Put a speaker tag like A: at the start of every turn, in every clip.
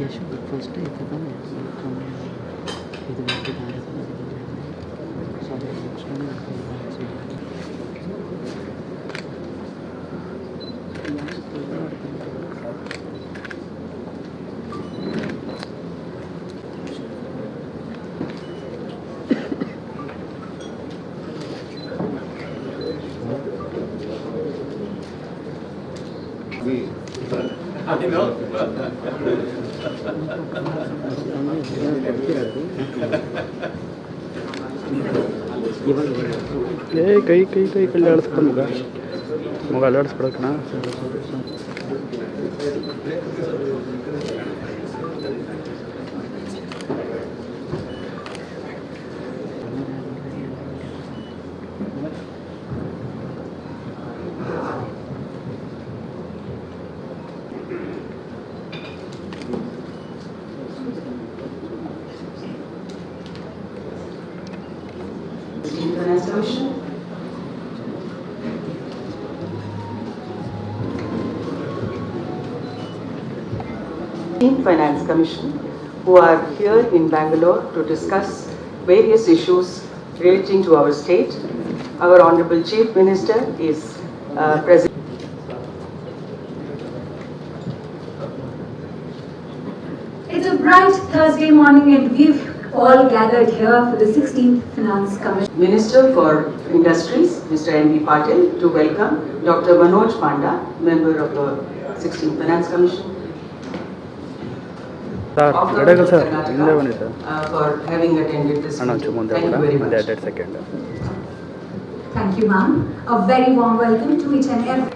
A: യേശുക്ക് first ഇത് തന്നെ കമ്മിയാണ് ഇത് വേണ്ടി ഭാരതം സ്വന്തം ഭക്ഷണം ಸಾರಿ ಇವಾಗ
B: ಏ ಕೈ ಕೈ ಕೈ ಕಳ್ಳಿ ಆಡಿಸ್ಬಿಡ ಮಗ ಮಗ ಅಲ್ಲಾಡಿಸ್ಬಿಡಕ್ಕಣ
C: Team Finance Commission, who are here in Bangalore to discuss various issues relating to our state. Our Honorable Chief Minister is uh, present.
D: It's a bright Thursday morning and we've all gathered here for the 16th Finance Commission.
C: Minister for Industries, Mr. N.B. Patil, to welcome Dr. Manoj Panda, member of the 16th Finance Commission.
B: Sir
C: of the
B: ಗಡಗಲ್ sir
C: Karnataka,
B: ಹಿಂದೆ ಬನ್ನಿ sir
C: uh, For having attended this
B: ಅಣ್ಣ
C: meeting.
B: ಒಂಚೂರು ಮುಂದೆ
C: Thank
B: ಕೂಡ
C: you very
B: ಒಂದು
C: much.
B: ಎರಡು second
D: Thank you, ma'am. A very warm welcome to each and every.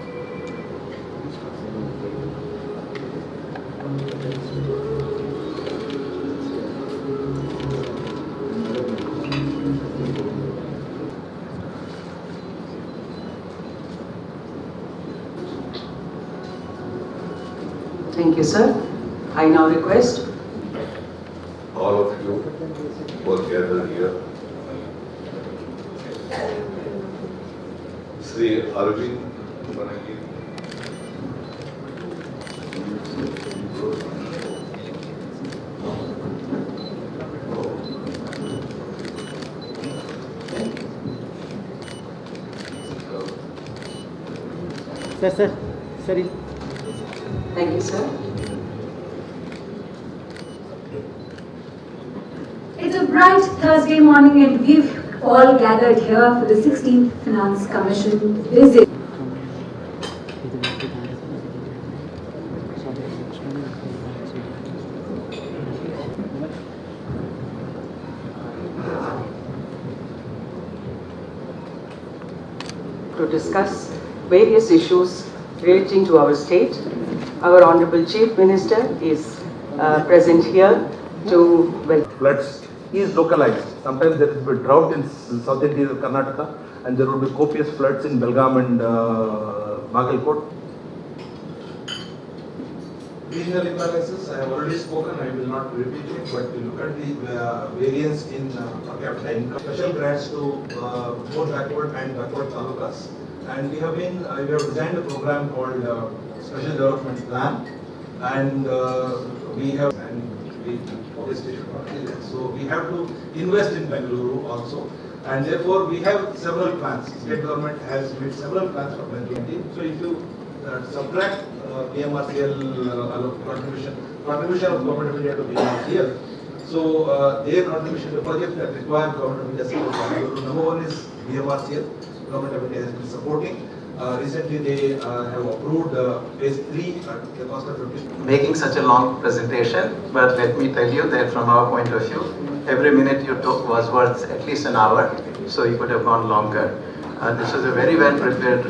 C: Thank you, sir. I now request
E: Shri Arvind
B: Sir, sir, sorry.
C: Thank you, sir.
D: It's a bright Thursday morning at View all gathered here for the 16th Finance Commission visit.
C: To discuss various issues relating to our state. Our Honorable Chief Minister is uh, present here to welcome.
F: Let's is localized. Sometimes there is a drought in s- southern tier of Karnataka and there will be copious floods in Belgaum and uh, Bagalkot.
G: Regional imbalances, I have already spoken, I will not repeat it, but you look at the uh, variance in uh, per capita income. Special grants to uh, both backward and backward talukas. And we have been, uh, we have designed a program called uh, Special Development Plan. And uh, we have, should not so we have to invest in Bengaluru also. And therefore, we have several plans. State government has made several plans for Bengaluru. So if you uh, subtract uh, PMRCL uh, contribution, contribution of government of India to PMRCL. So uh, their contribution to projects that require government of India support. So Number one is PMRCL, government of India has been supporting. Uh, recently they uh, have approved uh, phase 3 at the cost of 50.
H: Making such a long presentation, but let me tell you that from our point of view, every minute you took was worth at least an hour, so you could have gone longer. this was a very well prepared.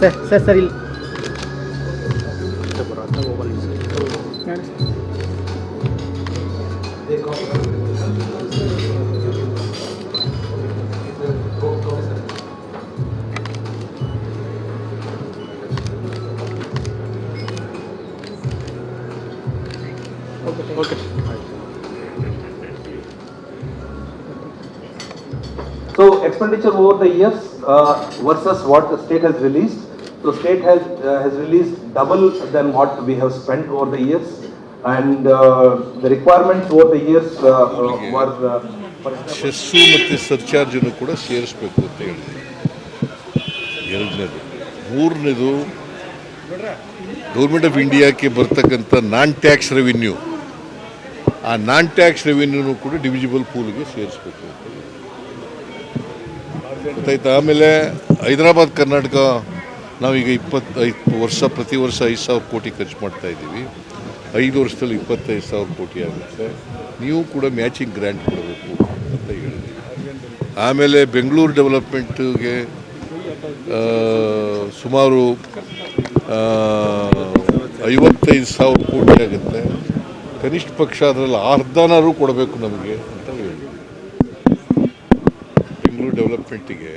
B: Sir sir,
F: sir expenditure over the years uh, versus what the state has released. So state has, uh, has released double than what we have spent over the years. And uh, the requirements over the years uh, uh, were, uh,
E: cess ಮತ್ತು ಸರ್ಚಾರ್ಜನ್ನು ಕೂಡ ಸೇರಿಸ್ಬೇಕು ಅಂತ ಹೇಳಿದೆ ಎರಡನೇದು ಮೂರನೇದು government of ಇಂಡಿಯಾಕ್ಕೆ ಬರ್ತಕ್ಕಂಥ ನಾನ್ tax revenue ಆ ನಾನ್ ಟ್ಯಾಕ್ಸ್ ರೆವಿನ್ಯೂನು ಕೂಡ ಡಿವಿಜಿಬಲ್ ಪೂಲ್ಗೆ ಸೇರಿಸ್ಬೇಕು ಅಂತ. ಗೊತ್ತಾಯ್ತಾ? ಆಮೇಲೆ ಹೈದರಾಬಾದ್, ಕರ್ನಾಟಕ ನಾವೀಗ ಇಪ್ಪತ್ತೈದು ವರ್ಷ, ಪ್ರತಿ ವರ್ಷ ಐದು ಸಾವಿರ ಕೋಟಿ ಖರ್ಚು ಮಾಡ್ತಾ ಇದ್ದೀವಿ. ಐದು ವರ್ಷದಲ್ಲಿ ಇಪ್ಪತ್ತೈದು ಸಾವಿರ ಕೋಟಿ ಆಗುತ್ತೆ. ನೀವು ಕೂಡ ಮ್ಯಾಚಿಂಗ್ ಗ್ರ್ಯಾಂಟ್ ಕೊಡಬೇಕು ಅಂತ ಹೇಳಿದ್ವಿ ಆಮೇಲೆ ಬೆಂಗಳೂರು ಡೆವಲಪ್ಮೆಂಟಿಗೆ ಸುಮಾರು ಐವತ್ತೈದು ಸಾವಿರ ಕೋಟಿ ಆಗುತ್ತೆ. ಕನಿಷ್ಠ ಪಕ್ಷ ಅದರಲ್ಲಿ ಅರ್ಧನಾರು ಕೊಡಬೇಕು ನಮಗೆ ಅಂತ ಹೇಳಿದ್ವಿ ಬೆಂಗಳೂರು ಡೆವಲಪ್ಮೆಂಟಿಗೆ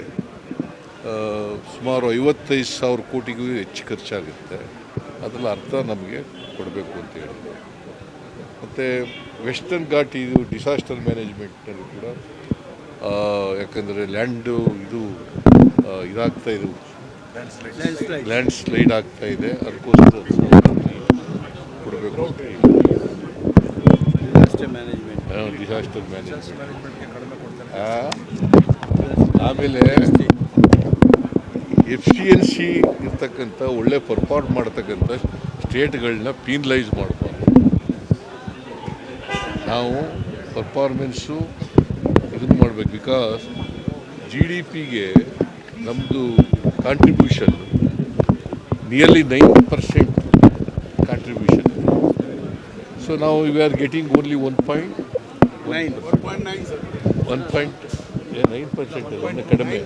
E: ಸುಮಾರು ಐವತ್ತೈದು ಸಾವಿರ ಕೋಟಿಗೂ ಹೆಚ್ಚು ಖರ್ಚಾಗುತ್ತೆ. ಅದರಲ್ಲಿ ಅರ್ಥ ನಮಗೆ ಕೊಡಬೇಕು ಅಂತ ಹೇಳಿದ್ರು. ಮತ್ತು ವೆಸ್ಟರ್ನ್ ಘಾಟ್ ಇದು ಡಿಸಾಸ್ಟರ್ ಮ್ಯಾನೇಜ್ಮೆಂಟ್ನಲ್ಲಿ ಕೂಡ ಆ, ಯಾಕಂದರೆ ಲ್ಯಾಂಡು ಇದು ಇದಾಗ್ತಾ ಇದೆ. ಲ್ಯಾಂಡ್ ಸ್ಲೈಡ್ ಆಗ್ತಾ ಇದೆ. ಅದಕ್ಕೋಸ್ಕರ ಕೊಡಬೇಕು ಡಿಸಾಸ್ಟರ್ ಮ್ಯಾನೇಜ್ಮೆಂಟ್ ಆಮೇಲೆ ಎಫ್ ಸಿ ಎನ್ ಸಿ ಇರ್ತಕ್ಕಂಥ ಒಳ್ಳೆ ಪರ್ಫಾರ್ಮ್ ಮಾಡ್ತಕ್ಕಂಥ ಸ್ಟೇಟ್ಗಳನ್ನ ಪೀನಲೈಸ್ ಮಾಡಬಾರ್ದು ನಾವು ಪರ್ಫಾರ್ಮೆನ್ಸು ಇದನ್ನು ಮಾಡಬೇಕು ಬಿಕಾಸ್ ಜಿ ಡಿ ಪಿಗೆ ನಮ್ಮದು contribution nearly nine percent contribution so ನಾವು we are getting only one point one point nine percent ಕಡಿಮೆ.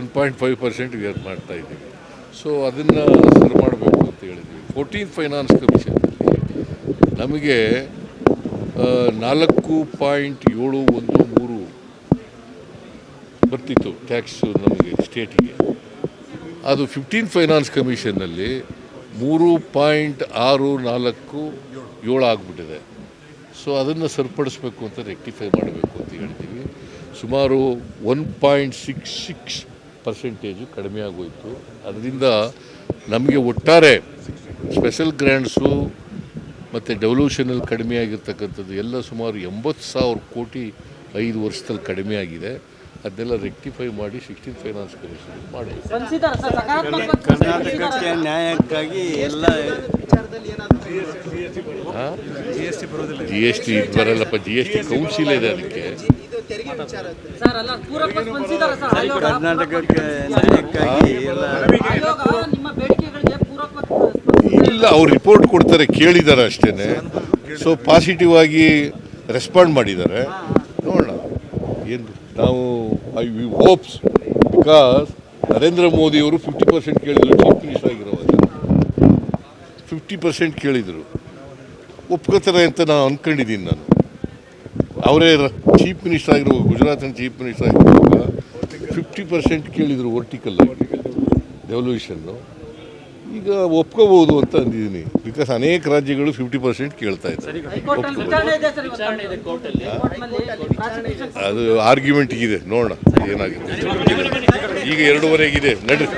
E: ಒನ್ ಪಾಯಿಂಟ್ ಫೈವ್ ಪರ್ಸೆಂಟ್ ಏರ್ ಮಾಡ್ತಾ ಇದ್ದೀವಿ. ಸೊ ಅದನ್ನು ಸರಿ ಮಾಡಬೇಕು ಅಂತ ಹೇಳಿದ್ವಿ. ಫೋರ್ಟೀನ್ ಫೈನಾನ್ಸ್ ಕಮಿಷನ್ನಲ್ಲಿ ನಮಗೆ ನಾಲ್ಕು ಪಾಯಿಂಟ್ ಏಳು ಒಂದು ಮೂರು ಬರ್ತಿತ್ತು ಟ್ಯಾಕ್ಸು ನಮಗೆ ಸ್ಟೇಟಿಗೆ ಅದು ಫಿಫ್ಟೀನ್ ಫೈನಾನ್ಸ್ ಕಮಿಷನ್ನಲ್ಲಿ ಮೂರು ಪಾಯಿಂಟ್ ಆರು ನಾಲ್ಕು ಏಳು ಆಗಿಬಿಟ್ಟಿದೆ. ಸೊ ಅದನ್ನು ಸರಿಪಡಿಸ್ಬೇಕು ಅಂತ ರೆಕ್ಟಿಫೈ ಮಾಡಬೇಕು ಅಂತ ಹೇಳ್ತೀವಿ. ಸುಮಾರು one point six six percentage ಕಡಿಮೆ ಆಗೋಯಿತು. ಅದರಿಂದ ನಮಗೆ ಒಟ್ಟಾರೆ ಸ್ಪೆಷಲ್ ಗ್ರ್ಯಾಂಡ್ಸು ಮತ್ತು ಡೆವಲ್ಯೂಷನಲ್ಲಿ ಕಡಿಮೆ ಆಗಿರ್ತಕ್ಕಂಥದ್ದು ಎಲ್ಲ ಸುಮಾರು ಎಂಬತ್ತು ಸಾವಿರ ಕೋಟಿ ಐದು ವರ್ಷದಲ್ಲಿ ಕಡಿಮೆ ಆಗಿದೆ. ಅದನ್ನೆಲ್ಲ ರೆಕ್ಟಿಫೈ ಮಾಡಿ ಸಿಕ್ಸ್ಟೀನ್ ಫೈನಾನ್ಸ್ ಕಮಿಷನ್ ಮಾಡಿ.
I: ಕರ್ನಾಟಕಕ್ಕೆ ನ್ಯಾಯಕ್ಕಾಗಿ ಎಲ್ಲ
E: ಜಿ ಎಸ್ ಟಿ ಬರಲ್ಲಪ್ಪ ಜಿ ಎಸ್ ಟಿ ಕೌನ್ಸಿಲ್ ಇದೆ ಅದಕ್ಕೆ.
I: ಕರ್ನಾಟಕಕ್ಕೆ ನ್ಯಾಯಕ್ಕಾಗಿ ಎಲ್ಲ
E: ಇಲ್ಲ ಅವ್ರು ರಿಪೋರ್ಟ್ ಕೊಡ್ತಾರೆ ಕೇಳಿದ್ದಾರೆ ಅಷ್ಟೇ ಸೊ ಪಾಸಿಟಿವ್ ಆಗಿ ರೆಸ್ಪಾಂಡ್ ಮಾಡಿದ್ದಾರೆ. ನೋಡೋಣ. ಏನು ನಾವು I, we hopes because Narendra ಮೋದಿಯವರು ಫಿಫ್ಟಿ ಪರ್ಸೆಂಟ್ ಕೇಳಿದರು, ಚೀಫ್ ಮಿನಿಸ್ಟರ್ ಆಗಿರುವಾಗ. ಫಿಫ್ಟಿ ಪರ್ಸೆಂಟ್ ಕೇಳಿದರು. ಒಪ್ಕೋತಾರೆ ಅಂತ ನಾನು ಅಂದ್ಕೊಂಡಿದ್ದೀನಿ ನಾನು. ಅವರೇ ಚೀಫ್ ಮಿನಿಸ್ಟರ್ ಆಗಿರೋ ಗುಜರಾತಿನ ಚೀಫ್ ಮಿನಿಸ್ಟರ್ ಆಗಿರುವಾಗ, ಫಿಫ್ಟಿ ಪರ್ಸೆಂಟ್ ಕೇಳಿದರು ವರ್ಟಿಕಲ್ ಡೆವಲ್ಯೂಷನ್ನು. ಈಗ ಒಪ್ಕೋಬಹುದು ಅಂತ ಅಂದಿದ್ದೀನಿ. ಬಿಕಾಸ್ ಅನೇಕ ರಾಜ್ಯಗಳು ಫಿಫ್ಟಿ ಪರ್ಸೆಂಟ್ ಕೇಳ್ತಾ ಇದ್ದಾರೆ. ಅದು ಆರ್ಗ್ಯುಮೆಂಟ್ ಇದೆ. ನೋಡೋಣ ಏನಾಗಿದೆ ಈಗ ಎರಡೂವರೆಗಿದೆ ನಡ್ರಿ.